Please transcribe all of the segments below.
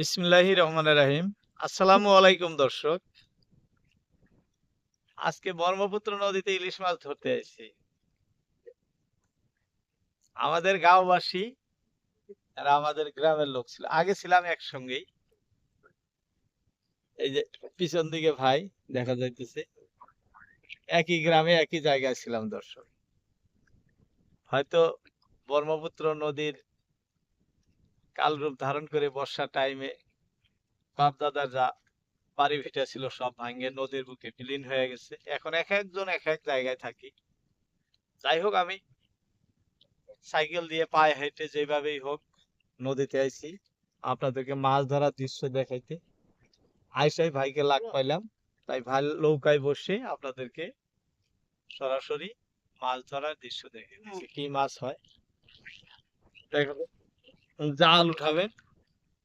বিসমিল্লাহির রহমান রাহিম। আসসালামু আলাইকুম, দর্শক। আজকে ব্রহ্মপুত্র নদীতে ইলিশ মাছ ধরতে এসেছি। আমাদের গাঁওবাসী আর আমাদের গ্রামের লোক ছিল। আগে ছিলাম একসঙ্গেই। এই যে পিছন দিকে ভাই, দেখা যাইতেছে। একই গ্রামে একই জায়গায় ছিলাম, দর্শক। হয়তো ব্রহ্মপুত্র নদীর কালরূপ ধারণ করে বর্ষা টাইমে বাপ দাদার যা বাড়ি ভিটা ছিল সব ভাঙ্গে নদীর বুকে বিলীন হয়ে গেছে। এখন এক একজন এক এক জায়গায় থাকি। যাই হোক আমি সাইকেল দিয়ে পায়ে হেঁটে যেভাবেই হোক নদীতে আইছি। আপনাদেরকে মাছ ধরার দৃশ্য দেখাইতে। আইসাই ভাইকে লাগ পাইলাম। তাই ভাই নৌকায় বসে আপনাদেরকে সরাসরি মাছ ধরার দৃশ্য দেখে কি মাছ হয়? দেখো। জাল উঠাবেন।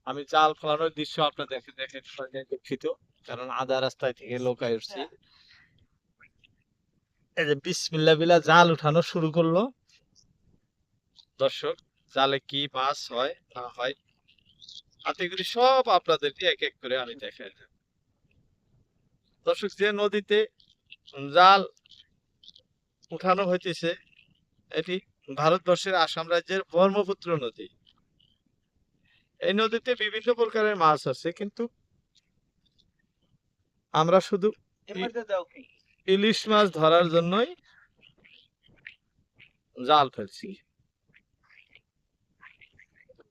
আমি জাল ফেলানোর দৃশ্য আপনার দেখে দেখে দুঃখিত, কারণ আধা রাস্তায় থেকে লোকায় উঠছি এই যে বিসমিল্লা বিলা জাল উঠানো শুরু করল। দর্শক, জালে কি মাছ হয়, না হয় হাতে সব আপনাদেরকে এক এক করে আমি দেখাই। দর্শক, যে নদীতে জাল উঠানো হইতেছে, এটি ভারতবর্ষের আসাম রাজ্যের ব্রহ্মপুত্র নদী। এই নদীতে বিভিন্ন প্রকারের মাছ আছে কিন্তু আমরা শুধু ইলিশ মাছ ধরার জন্যই জাল ফেলছি।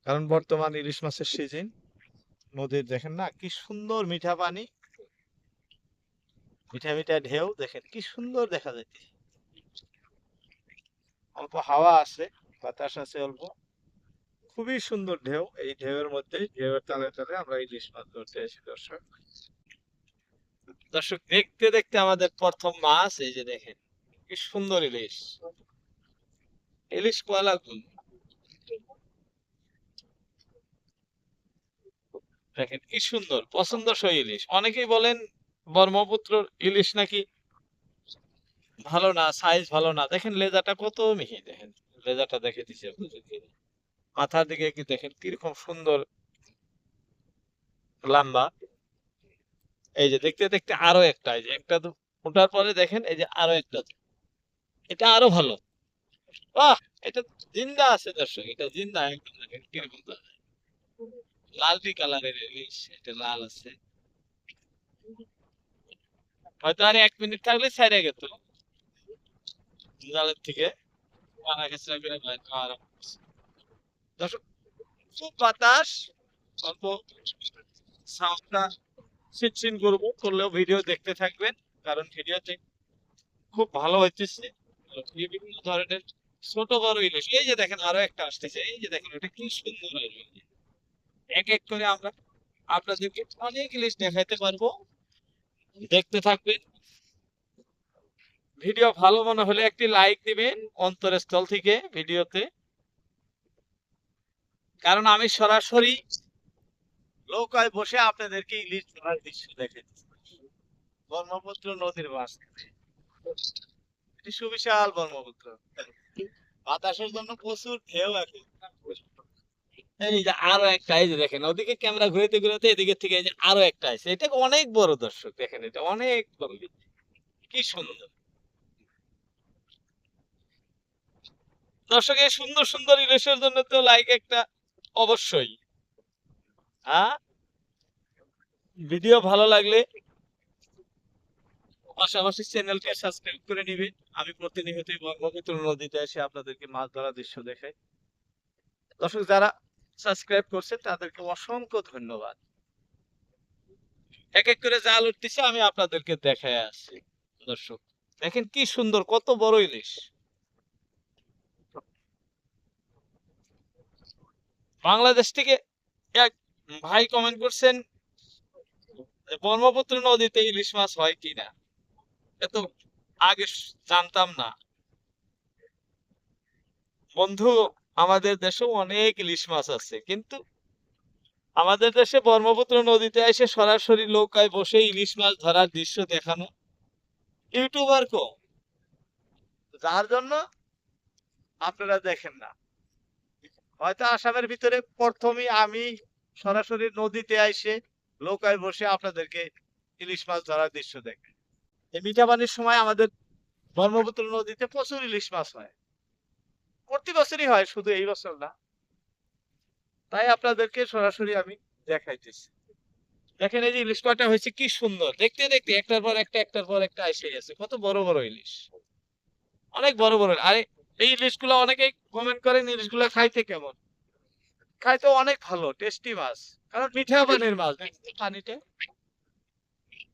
কারণ বর্তমান ইলিশ মাছের সিজন নদীর দেখেন না কি সুন্দর মিঠা পানি মিঠা মিঠা ঢেউ দেখেন কি সুন্দর দেখা যাচ্ছে অল্প হাওয়া আছে বাতাস আছে অল্প। খুবই সুন্দর ঢেউ, এই ঢেউয়ের মধ্যে ঢেউয়ের তালে তালে আমরা ইলিশ মাছ ধরতে এসেছি দর্শক। দর্শক, দেখতে দেখতে আমাদের প্রথম মাছ, এই যে দেখেন, কি সুন্দর ইলিশ। ইলিশ কয়লা গুণ দেখেন, কি সুন্দর, পছন্দসই ইলিশ। অনেকেই বলেন, ব্রহ্মপুত্র ইলিশ নাকি ভালো না সাইজ ভালো না। দেখেন, লেজাটা কত মিহি, দেখেন, লেজাটা দেখে দিছে। মাথার দিকে কি দেখেন, কীরকম সুন্দর লম্বা। এই যে দেখতে দেখতে আরও একটা, এই যে একটা ওঠার পরে দেখেন, এই যে আরও একটা এটা আরও ভালো। বাহ! এটা জিন্দা আছে দর্শক, এটা জিন্দা একদম দেখেন, কীরকম। লালটি কালারের এটা লাল আছে। হয়তো আর এক মিনিট থাকলে ছাইড়ে গেত। থেকে পানা খেঁচড়া করে বাইর খাওয়া আরম্ভ করছে। খুব বাতাস, অল্প সাউন্ডটা করব, করলেও ভিডিও দেখতে থাকবেন, কারণ ভিডিওতে খুব ভালো হইতেছে। বিভিন্ন ধরনের ছোট বড় ইলিশ। এই যে দেখেন, আরও একটা আসতেছে। এই যে দেখেন ওটা কি সুন্দর এক এক করে আমরা আপনাদেরকে অনেক ইলিশ দেখাইতে পারব। দেখতে থাকবেন। ভিডিও ভালো মনে হলে একটি লাইক দিবেন অন্তরস্থল থেকে ভিডিওতে। কারণ আমি সরাসরি নৌকায় বসে আপনাদেরকে ইলিশ ধরার দৃশ্য দেখে ব্রহ্মপুত্র নদীর মাছ এটি সুবিশাল ব্রহ্মপুত্র। বাতাসের জন্য প্রচুর ঢেউ যে আরও একটা, এই যে দেখেন, ওদিকে ক্যামেরা ঘুরাতে ঘুরাতে এদিকে থেকে আরও একটা আছে। এটা অনেক বড় দর্শক, দেখেন এটা অনেক বড় কি সুন্দর। দর্শক এই সুন্দর সুন্দর ইলিশের জন্য তো লাইক একটা অবশ্যই। হ্যাঁ ভিডিও ভালো লাগলে পাশাপাশি চ্যানেলটা সাবস্ক্রাইব করে নিবে। আমি প্রতিনিয়তই ব্রহ্মপুত্র নদীতে এসে আপনাদেরকে মাছ ধরার দৃশ্য দেখাই। দর্শক, যারা সাবস্ক্রাইব করছে, তাদেরকে অসংখ্য ধন্যবাদ। এক এক করে জাল উঠতেছে, আমি আপনাদেরকে দেখায় আসছি। দর্শক, দেখেন কি সুন্দর, কত বড় ইলিশ। বাংলাদেশ থেকে এক ভাই কমেন্ট করছেন, ব্রহ্মপুত্র নদীতে ইলিশ মাছ হয় কিনা এত আগে জানতাম না। বন্ধু, আমাদের দেশেও অনেক ইলিশ মাছ আছে, কিন্তু আমাদের দেশে ব্রহ্মপুত্র নদীতে এসে সরাসরি নৌকায় বসে ইলিশ মাছ ধরার দৃশ্য দেখানো ইউটিউবার কো যার জন্য আপনারা দেখেন না। হয়তো আসামের ভিতরে প্রথমে আমি সরাসরি নদীতে আইসে নৌকায় বসে আপনাদেরকে ইলিশ মাছ ধরার দৃশ্য দেখে। এই মিঠা পানির সময় আমাদের ব্রহ্মপুত্র নদীতে প্রচুর ইলিশ মাছ হয়। প্রতি বছরই হয়, শুধু এই বছর না। তাই আপনাদেরকে সরাসরি আমি দেখাইতেছি। দেখেন এই যে ইলিশ কয়টা হয়েছে কি সুন্দর। দেখতে দেখতে একটার পর একটা, একটার পর একটা এসে গেছে। কত বড় বড় ইলিশ। অনেক বড় বড়। আরে এই ইলিশগুলো অনেকেই কমেন্ট করেন ইলিশগুলো খাইতে কেমন? খাইতে অনেক ভালো টেস্টি মাছ। কারণ মিঠা পানির মাছ। পানিতে?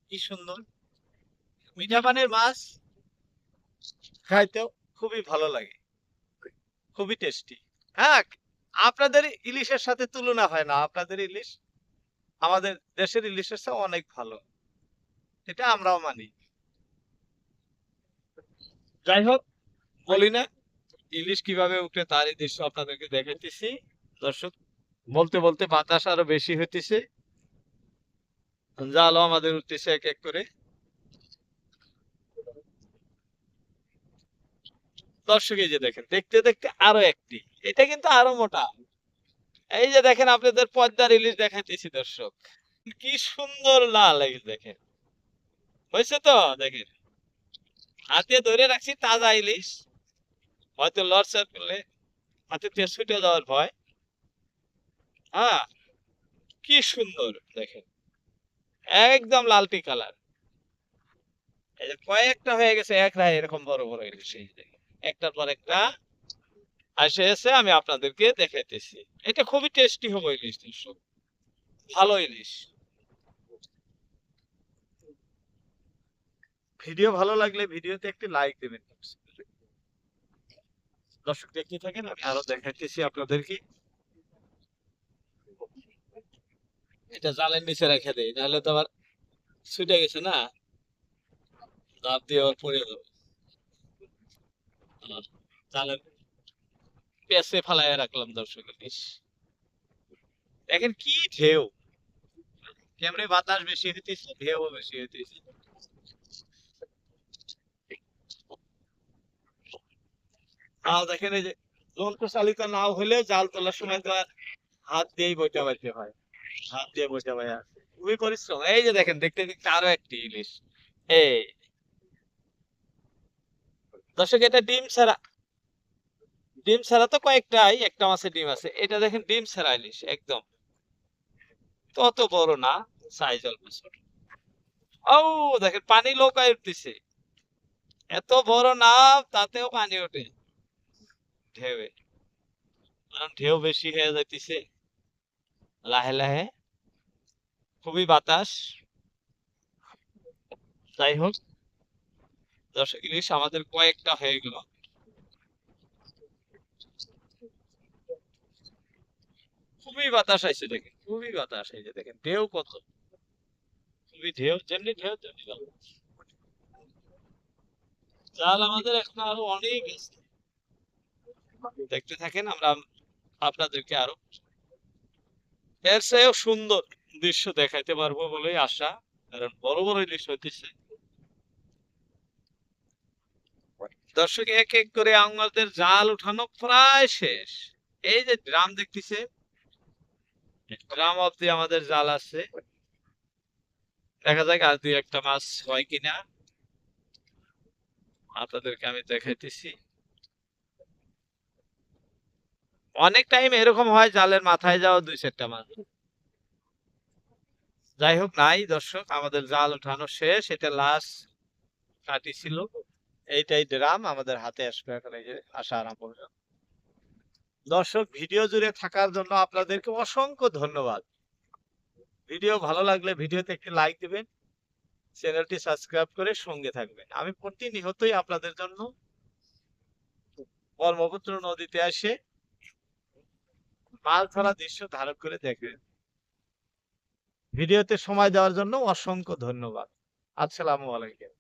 কি সুন্দর। মিঠা পানির মাছ খাইতেও খুবই ভালো লাগে। খুবই টেস্টি হ্যাঁ আপনাদের ইলিশের সাথে তুলনা হয় না। আপনাদের ইলিশ আমাদের দেশের ইলিশের চেয়ে অনেক ভালো। এটা আমরাও মানি। যাই হোক বলি না। ইলিশ কীভাবে উঠে তারই দৃশ্য আপনাদেরকে দেখাইতেছি। দর্শক, বলতে বলতে বাতাস আরও বেশি হইতেছে। জালও আমাদের উঠতেছে এক এক করে। দর্শক, এই যে দেখেন, দেখতে দেখতে আরও একটি। এটা কিন্তু আরও মোটা। এই যে দেখেন, আপনাদের পদ্মার ইলিশ দেখাইতেছি দর্শক। কি সুন্দর লাল, এই দেখেন। হয়েছে তো? দেখেন। হাতে ধরে রাখছি তাজা ইলিশ। হয়তো লড়চার করলে হাতে থেকে ছুটে যাওয়ার ভয়। হ্যাঁ কি সুন্দর, দেখেন। একদম লালটি কালার। এই যে কয়েকটা হয়ে গেছে, এক রায় এরকম বড় বড় ইলিশ এই যে দেখেন। একটার পর একটা আসে এসে আমি আপনাদেরকে দেখাইতেছি। এটা খুবই টেস্টি হবে ইলিশ দর্শক। ভালো ইলিশ ভিডিও ভালো লাগলে ভিডিওতে একটি লাইক দেবেন। দর্শক দেখতে থাকেন, আমি আরও দেখাইতেছি আপনাদেরকে। এটা জালের নিচে রেখে দেয় নাহলে তো আবার ছুটে গেছে না। লাভ দিয়ে আবার পড়ে যাবে। জালের পেঁচে ফালায় রাখলাম দর্শক দেখেন কি ঢেউ। কেমনে বাতাস বেশি হইতেছে ঢেউ বেশি হইতেছে। নাও দেখেন এই যে যন্ত্র চালিত না হলে জাল তোলার সময় তো হাত দিয়েই বইটা বাইতে হয়। হাত দিয়ে বইটা বাইয়া। খুবই পরিশ্রম। এই যে দেখেন, দেখতে দেখতে আরও একটি ইলিশ। এই। দর্শক, এটা ডিম ছাড়া ডিম ছাড়া তো কয়েকটাই, একটা মাছের ডিম আছে। এটা দেখেন, ডিম ছাড়া ইলিশ, একদম। তত বড় না সাইজ অল্প ছোট। ও দেখেন, পানি লোকায় উঠতেছে এত বড় না, তাতেও পানি ওঠে। ঢেউে কারণ ঢেউ বেশি হয়ে যাইতেছে, লাহে লাহে। খুবই বাতাস। যাই হোক, দর্শক ইলিশ আমাদের কয়েকটা হয়ে গেল। খুবই বাতাস আইছে দেখেন, খুবই বাতাস যে দেখেন, ঢেউ কত। খুবই ঢেউ, যেমনি ঢেউ, তেমনি জাল আমাদের এখন আরও অনেক আছে। দেখতে থাকেন, আমরা আপনাদেরকে আরও এর চেয়েও সুন্দর দৃশ্য দেখাইতে পারব বলেই আশা, কারণ বড় বড় ইলিশ হইতেছে। দর্শক, এক এক করে আমাদের জাল উঠানো প্রায় শেষ। এই যে ড্রাম দেখতেছে, ড্রাম অব্দি আমাদের জাল আছে। দেখা যাক আর দুই একটা মাছ হয় কিনা। আপনাদেরকে আমি দেখাইতেছি। অনেক টাইম এরকম হয় জালের মাথায় যাওয়া দুই চারটা মাছ। যাই হোক, নাই দর্শক, আমাদের জাল উঠানো শেষ, এটা লাস্ট কাটি ছিল। এইটাই ড্রাম, আমাদের হাতে আসবে এখন এই যে আসা আরম্ভ দর্শক, ভিডিও জুড়ে থাকার জন্য আপনাদেরকে অসংখ্য ধন্যবাদ। ভিডিও ভালো লাগলে ভিডিওতে একটি লাইক দিবেন, চ্যানেলটি সাবস্ক্রাইব করে সঙ্গে থাকবেন। আমি প্রতিনিয়তই আপনাদের জন্য ব্রহ্মপুত্র নদীতে এসে মাছ ধরা দৃশ্য ধারণ করে দেখবেন। ভিডিওতে সময় দেওয়ার জন্য অসংখ্য ধন্যবাদ। আসসালামু আলাইকুম।